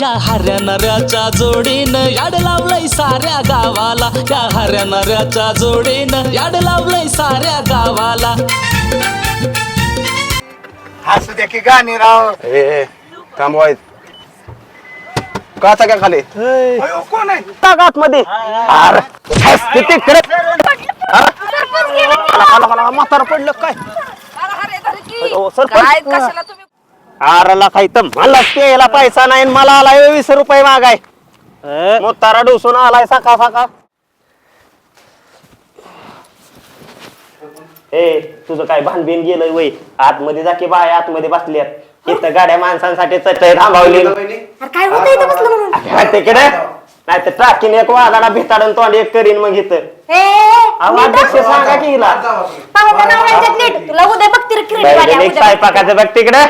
या हऱ्या नऱ्याच्या जोडीनं याड लावलंय साऱ्या गावाला. या हऱ्या नऱ्याच्या जोडीनं याड लावलंय साऱ्या गावाला. असू द्या की गाणी राव. ए थांबवाय का काय खाली? अयो, कोण आहे? टाक आतमध्ये. अरे हस, म्हातारा पडलं काय? अहो, सरपंच. काय कशाला अरे ला काही तर मला प्यायला पैसा नाही आणि मला आलाय वीस रुपये मागाय मोतारा डोसून आलाय सका सका ए तुझं काय भानबिन गेलंय वय आतमध्ये जा की बाय आतमध्ये बसल्यात इथं गाड्या माणसांसाठी चटई थांबवली काय होत इथं बसलं म्हणून तिकडे नाही तर टाकीन एक वाघाला भिताडून तोंड एक करीन मग इथं आवाज अध्यक्ष सांगा की हिला तुला उद्या बघतील स्वयंपाकाचं बघ तिकडे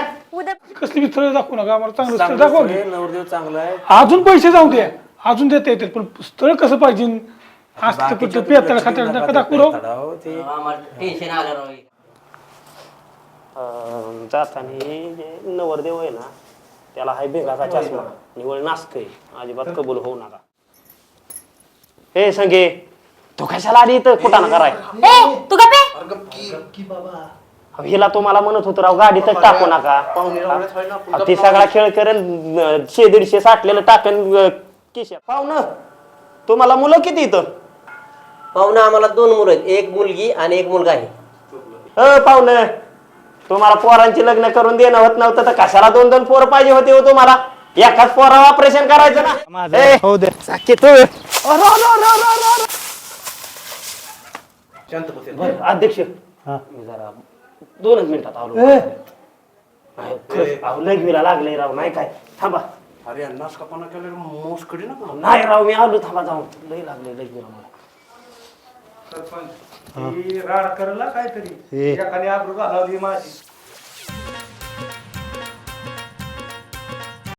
कसली स्थळ दाखवू नका आम्हाला चांगलं स्थळ दाखवा की. अजून पैसे जाऊ द्या अजून देता येतील पण स्थळ कसं पाहिजे? असतं कुठं पेताळ खाताळ नका दाखवू राव. अं, जाताना जे नवरदेव आहे ना त्याला हाय भिंगाचा चष्मा. निवळ नासक आहे अजिबात कबूल होऊ नका. हे संगे तू कशाला आली इथं कुठं ना कराय? ए तू का हिला तुम्हाला म्हणत होतो राव गाडीतच टाकू नका. अहो, ती सगळा खेळ करेन अं, शे दीडशे साठलेलं टाकन अं, किशा. पाहुणं तुम्हाला मुलं किती इथं? पाहुणा आम्हाला दोन मुलं आहेत. एक मुलगी आणि एक मुलगा आहे. अ पाहुणं तुम्हाला पोरांची लग्न करून देणं होत नव्हतं तर कशाला दोन दोन पोरं पाहिजे होते हो तुम्हाला? एकाच पोरावर ऑपरेशन करायचं ना? ए, साकी तू. अध्यक्ष. मी जरा दोनच मिनिटात आलो. अहो, खरंच, अहो, लगवीला लागले राव नाही काय? थांबा. अरे नासकापणा केलं मोसकडी ना नाही राव मी आलो थांबा जाऊन लई लागले लगवीला मला. राड करला काहीतरी एकाने आबरू घालावली माझी.